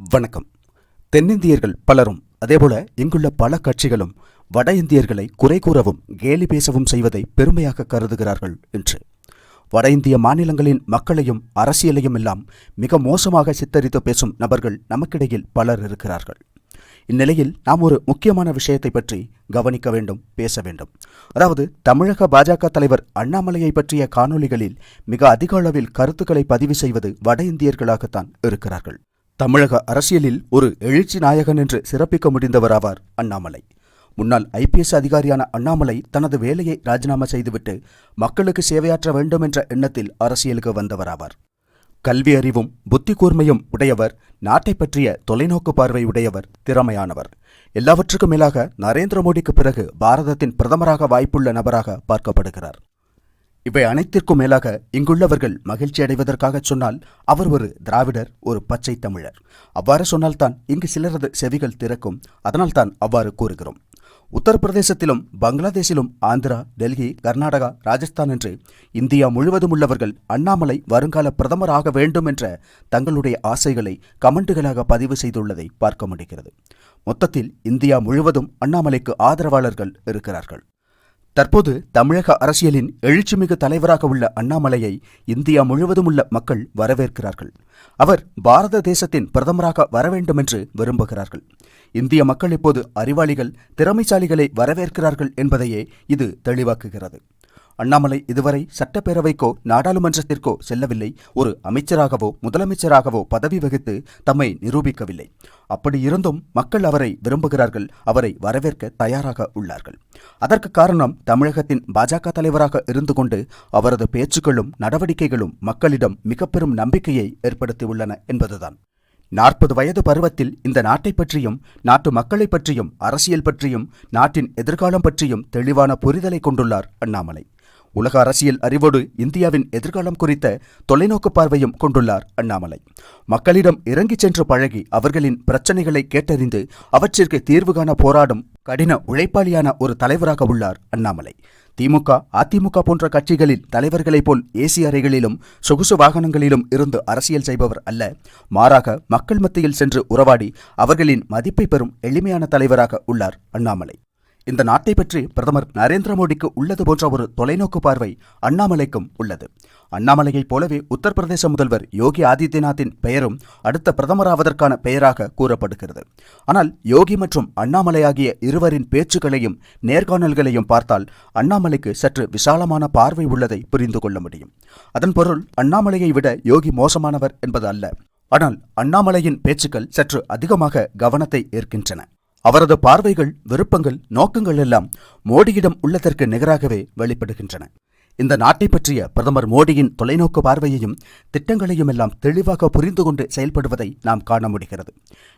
வணக்கம். தென்னிந்தியர்கள் பலரும் அதேபோல இங்குள்ள பல கட்சிகளும் வட இந்தியர்களை குறை கூறவும் கேலி பேசவும் செய்வதை பெருமையாக கருதுகிறார்கள் என்று வட இந்திய மாநிலங்களின் மக்களையும் அரசியலையும் எல்லாம் மிக மோசமாக சித்தரித்து பேசும் நபர்கள் நமக்கிடையில் பலர் இருக்கிறார்கள். இந்நிலையில் நாம் ஒரு முக்கியமான விஷயத்தை பற்றி கவனிக்க வேண்டும் பேச வேண்டும். அதாவது தமிழக பாஜக தலைவர் அண்ணாமலையை பற்றிய காணொளிகளில் மிக அதிக அளவில் கருத்துக்களை பதிவு செய்வது வட இந்தியர்களாகத்தான் இருக்கிறார்கள். தமிழக அரசியலில் ஒரு எழுச்சி நாயகன் என்று சிறப்பிக்க முடிந்தவராவார் அண்ணாமலை. முன்னாள் ஐபிஎஸ் அதிகாரியான அண்ணாமலை தனது வேலையை ராஜினாமா செய்துவிட்டு மக்களுக்கு சேவையாற்ற வேண்டும் என்ற எண்ணத்தில் அரசியலுக்கு வந்தவராவார். கல்வி அறிவும் புத்தி கூர்மையும் உடையவர் நாட்டை பற்றிய தொலைநோக்கு பார்வை உடையவர் திறமையானவர். எல்லாவற்றுக்கும் மேலாக நரேந்திர மோடிக்கு பிறகு பாரதத்தின் பிரதமராக வாய்ப்புள்ள நபராக பார்க்கப்படுகிறார். இவை அனைத்திற்கும் மேலாக இங்குள்ளவர்கள் மகிழ்ச்சி அடைவதற்காக சொன்னால் அவர் ஒரு திராவிடர் ஒரு பச்சை தமிழர். அவ்வாறு சொன்னால்தான் இங்கு சிலரது செவிகள் திறக்கும். அதனால்தான் அவ்வாறு கூறுகிறோம். உத்தரப்பிரதேசத்திலும் பங்களாதேஷிலும் ஆந்திரா டெல்லி கர்நாடகா ராஜஸ்தான் என்று இந்தியா முழுவதும் உள்ளவர்கள் அண்ணாமலை வருங்கால பிரதமர் ஆக வேண்டும் என்ற தங்களுடைய ஆசைகளை கமெண்டுகளாக பதிவு செய்துள்ளதை பார்க்க முடிகிறது. மொத்தத்தில் இந்தியா முழுவதும் அண்ணாமலைக்கு ஆதரவாளர்கள் இருக்கிறார்கள். தற்போது தமிழக அரசியலின் எழுச்சிமிகு தலைவராக உள்ள அண்ணாமலையை இந்தியா முழுவதும் உள்ள மக்கள் வரவேற்கிறார்கள். அவர் பாரத தேசத்தின் பிரதமராக வரவேண்டுமென்று என்று விரும்புகிறார்கள். இந்திய மக்கள் இப்போது அறிவாளிகள் திறமைசாலிகளை வரவேற்கிறார்கள் என்பதையே இது தெளிவாக்குகிறது. அண்ணாமலை இதுவரை சட்டப்பேரவைக்கோ நாடாளுமன்றத்திற்கோ செல்லவில்லை. ஒரு அமைச்சராகவோ முதலமைச்சராகவோ பதவி வகித்து தம்மை நிரூபிக்கவில்லை. அப்படி இருந்தும் மக்கள் அவரை விரும்புகிறார்கள் அவரை வரவேற்க தயாராக உள்ளார்கள். அதற்கு காரணம் தமிழகத்தின் பாஜக தலைவராக இருந்து கொண்டு அவரது பேச்சுக்களும் நடவடிக்கைகளும் மக்களிடம் மிக பெரும் நம்பிக்கையை ஏற்படுத்தியுள்ளன என்பதுதான். நாற்பது வயது பருவத்தில் இந்த நாட்டை பற்றியும் நாட்டு மக்களை பற்றியும் அரசியல் பற்றியும் நாட்டின் எதிர்காலம் பற்றியும் தெளிவான புரிதலை கொண்டுள்ளார் அண்ணாமலை. உலக அரசியல் அறிவோடு இந்தியாவின் எதிர்காலம் குறித்த தொலைநோக்கு பார்வையும் கொண்டுள்ளார் அண்ணாமலை. மக்களிடம் இறங்கிச் சென்று பழகி அவர்களின் பிரச்சனைகளை கேட்டறிந்து அவற்றிற்கு தீர்வு காண போராடும் கடின உழைப்பாளியான ஒரு தலைவராக உள்ளார் அண்ணாமலை. திமுக அதிமுக போன்ற கட்சிகளில் தலைவர்களைப் போல் ஏசி அறைகளிலும் சொகுசு வாகனங்களிலும் இருந்து அரசியல் செய்பவர் அல்ல. மாறாக மக்கள் மத்தியில் சென்று உறவாடி அவர்களின் மதிப்பை பெறும் எளிமையான தலைவராக உள்ளார் அண்ணாமலை. இந்த நாட்டை பற்றி பிரதமர் நரேந்திர மோடிக்கு உள்ளது போன்ற ஒரு தொலைநோக்கு பார்வை அண்ணாமலைக்கும் உள்ளது. அண்ணாமலையைப் போலவே உத்தரப்பிரதேச முதல்வர் யோகி ஆதித்யநாத்தின் பெயரும் அடுத்த பிரதமராவதற்கான பெயராக கூறப்படுகிறது. ஆனால் யோகி மற்றும் அண்ணாமலை ஆகிய இருவரின் பேச்சுக்களையும் நேர்காணல்களையும் பார்த்தால் அண்ணாமலைக்கு சற்று விசாலமான பார்வை உள்ளதை புரிந்து கொள்ள முடியும். அதன் பொருள் அண்ணாமலையை விட யோகி மோசமானவர் என்பது அல்ல. ஆனால் அண்ணாமலையின் பேச்சுக்கள் சற்று அதிகமாக கவனத்தை ஏற்கின்றன அவரது பார்வைகள் விருப்பங்கள் நோக்கங்கள் எல்லாம் மோடியிடம் உள்ளதற்கு நிகராகவே வெளிப்படுகின்றன. இந்த நாட்டை பற்றிய பிரதமர் மோடியின் தொலைநோக்கு பார்வையையும் திட்டங்களையும் எல்லாம் தெளிவாக புரிந்து கொண்டு செயல்படுவதை நாம் காண முடிகிறது.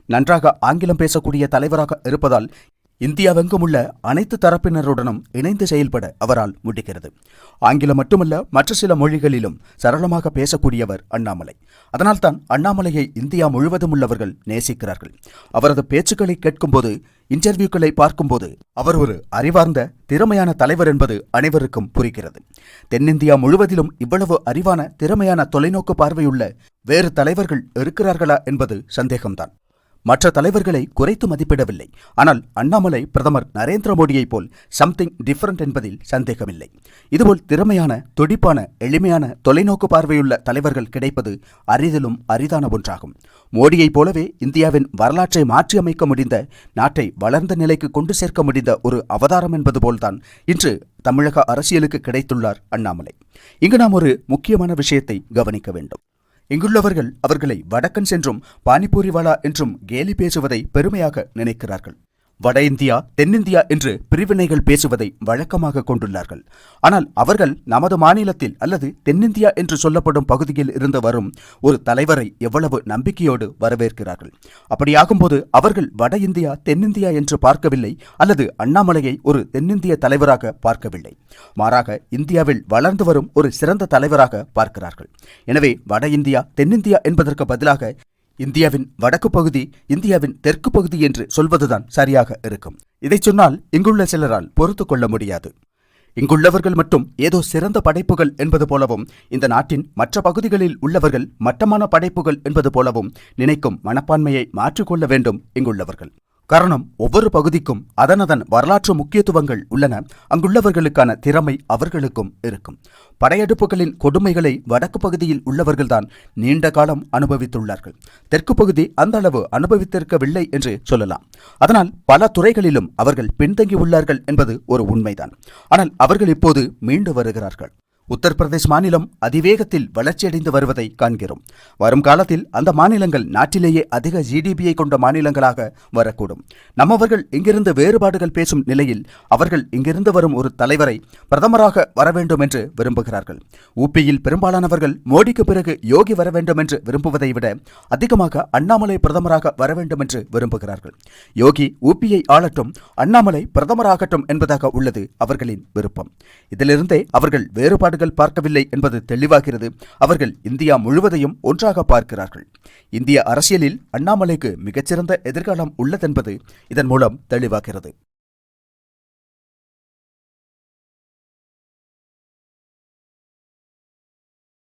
நன்றாக ஆங்கிலம் பேசக்கூடிய தலைவராக இருப்பதால் இந்தியாவெங்கும் உள்ள அனைத்து தரப்பினருடனும் இணைந்து செயல்பட அவரால் முடிகிறது. ஆங்கிலம் மட்டுமல்ல மற்ற சில மொழிகளிலும் சரளமாக பேசக்கூடியவர் அண்ணாமலை. அதனால்தான் அண்ணாமலையை இந்தியா முழுவதும் உள்ளவர்கள் நேசிக்கிறார்கள். அவரது பேச்சுக்களை கேட்கும்போது இன்டர்வியூக்களை பார்க்கும்போது அவர் ஒரு அறிவார்ந்த திறமையான தலைவர் என்பது அனைவருக்கும் புரிகிறது. தென்னிந்தியா முழுவதிலும் இவ்வளவு அறிவான திறமையான தொலைநோக்கு பார்வையுள்ள வேறு தலைவர்கள் இருக்கிறார்களா என்பது சந்தேகம்தான். மற்ற தலைவர்களை குறைத்து மதிப்பிடவில்லை. ஆனால் அண்ணாமலை பிரதமர் நரேந்திர மோடியைப் போல் சம்திங் டிஃபரண்ட் என்பதில் சந்தேகமில்லை. இதுபோல் திறமையான துடிப்பான எளிமையான தொலைநோக்கு பார்வையுள்ள தலைவர்கள் கிடைப்பது அரிதிலும் அரிதான ஒன்றாகும். மோடியைப் போலவே இந்தியாவின் வரலாற்றை மாற்றியமைக்க முடிந்த நாட்டை வளர்ந்த நிலைக்கு கொண்டு சேர்க்க முடிந்த ஒரு அவதாரம் என்பது போல்தான் இன்று தமிழக அரசியலுக்கு கிடைத்துள்ளார் அண்ணாமலை. இங்கு நாம் ஒரு முக்கியமான விஷயத்தை கவனிக்க வேண்டும். இங்குள்ளவர்கள் அவர்களை வடக்கன் சென்றும் பானிபூரிவாலா என்றும் கேலி பேசுவதை பெருமையாக நினைக்கிறார்கள். வட இந்தியா தென்னிந்தியா என்று பிரிவினைகள் பேசுவதை வழக்கமாக கொண்டுள்ளார்கள். ஆனால் அவர்கள் நமது மாநிலத்தில் அல்லது தென்னிந்தியா என்று சொல்லப்படும் பகுதியில் இருந்து வரும் ஒரு தலைவரை எவ்வளவு நம்பிக்கையோடு வரவேற்கிறார்கள்? அப்படியாகும்போது அவர்கள் வட இந்தியா தென்னிந்தியா என்று பார்க்கவில்லை அல்லது அண்ணாமலையை ஒரு தென்னிந்திய தலைவராக பார்க்கவில்லை. மாறாக இந்தியாவில் வளர்ந்து வரும் ஒரு சிறந்த தலைவராக பார்க்கிறார்கள். எனவே வட இந்தியா தென்னிந்தியா என்பதற்கு பதிலாக இந்தியாவின் வடக்கு பகுதி இந்தியாவின் தெற்கு பகுதி என்று சொல்வதுதான் சரியாக இருக்கும். இதைச் சொன்னால் இங்குள்ள சிலரால் பொறுத்து கொள்ள முடியாது. இங்குள்ளவர்கள் மட்டும் ஏதோ சிறந்த படைப்புகள் என்பது போலவும் இந்த நாட்டின் மற்ற பகுதிகளில் உள்ளவர்கள் மட்டமான படைப்புகள் என்பது போலவும் நினைக்கும் மனப்பான்மையை மாற்றிக்கொள்ள வேண்டும் இங்குள்ளவர்கள். காரணம் ஒவ்வொரு பகுதிக்கும் அதனதன் வரலாற்று முக்கியத்துவங்கள் உள்ளன. அங்குள்ளவர்களுக்கான திறமை அவர்களுக்கும் இருக்கும். படையெடுப்புகளின் கொடுமைகளை வடக்கு பகுதியில் உள்ளவர்கள்தான் நீண்ட காலம் அனுபவித்துள்ளார்கள். தெற்கு பகுதி அந்த அளவு அனுபவித்திருக்கவில்லை என்று சொல்லலாம். அதனால் பல துறைகளிலும் அவர்கள் பின்தங்கியுள்ளார்கள் என்பது ஒரு உண்மைதான். ஆனால் அவர்கள் இப்போது மீண்டு வருகிறார்கள். உத்தரப்பிரதேஷ் மாநிலம் அதிவேகத்தில் வளர்ச்சியடைந்து வருவதை காண்கிறோம். வரும் காலத்தில் அந்த மாநிலங்கள் நாட்டிலேயே அதிக ஜிடிபியை கொண்ட மாநிலங்களாக வரக்கூடும். நம்மவர்கள் இங்கிருந்து வேறுபாடுகள் பேசும் நிலையில் அவர்கள் இங்கிருந்து வரும் ஒரு தலைவரை பிரதமராக வர வேண்டும் என்று விரும்புகிறார்கள். உபியில் பெரும்பாலானவர்கள் மோடிக்கு பிறகு யோகி வர வேண்டும் என்று விரும்புவதை விட அதிகமாக அண்ணாமலை பிரதமராக வர வேண்டும் என்று விரும்புகிறார்கள். யோகி உபியை ஆளட்டும் அண்ணாமலை பிரதமராகட்டும் என்பதாக உள்ளது அவர்களின் விருப்பம். இதிலிருந்தே அவர்கள் வேறுபாடு நாடுகள் பார்க்கவில்லை என்பது தெளிவாகிறது. அவர்கள் இந்தியா முழுவதையும் ஒன்றாக பார்க்கிறார்கள். இந்திய அரசியலில் அண்ணாமலைக்கு மிகச்சிறந்த எதிர்காலம் உள்ளதென்பது இதன் மூலம் தெளிவாகிறது.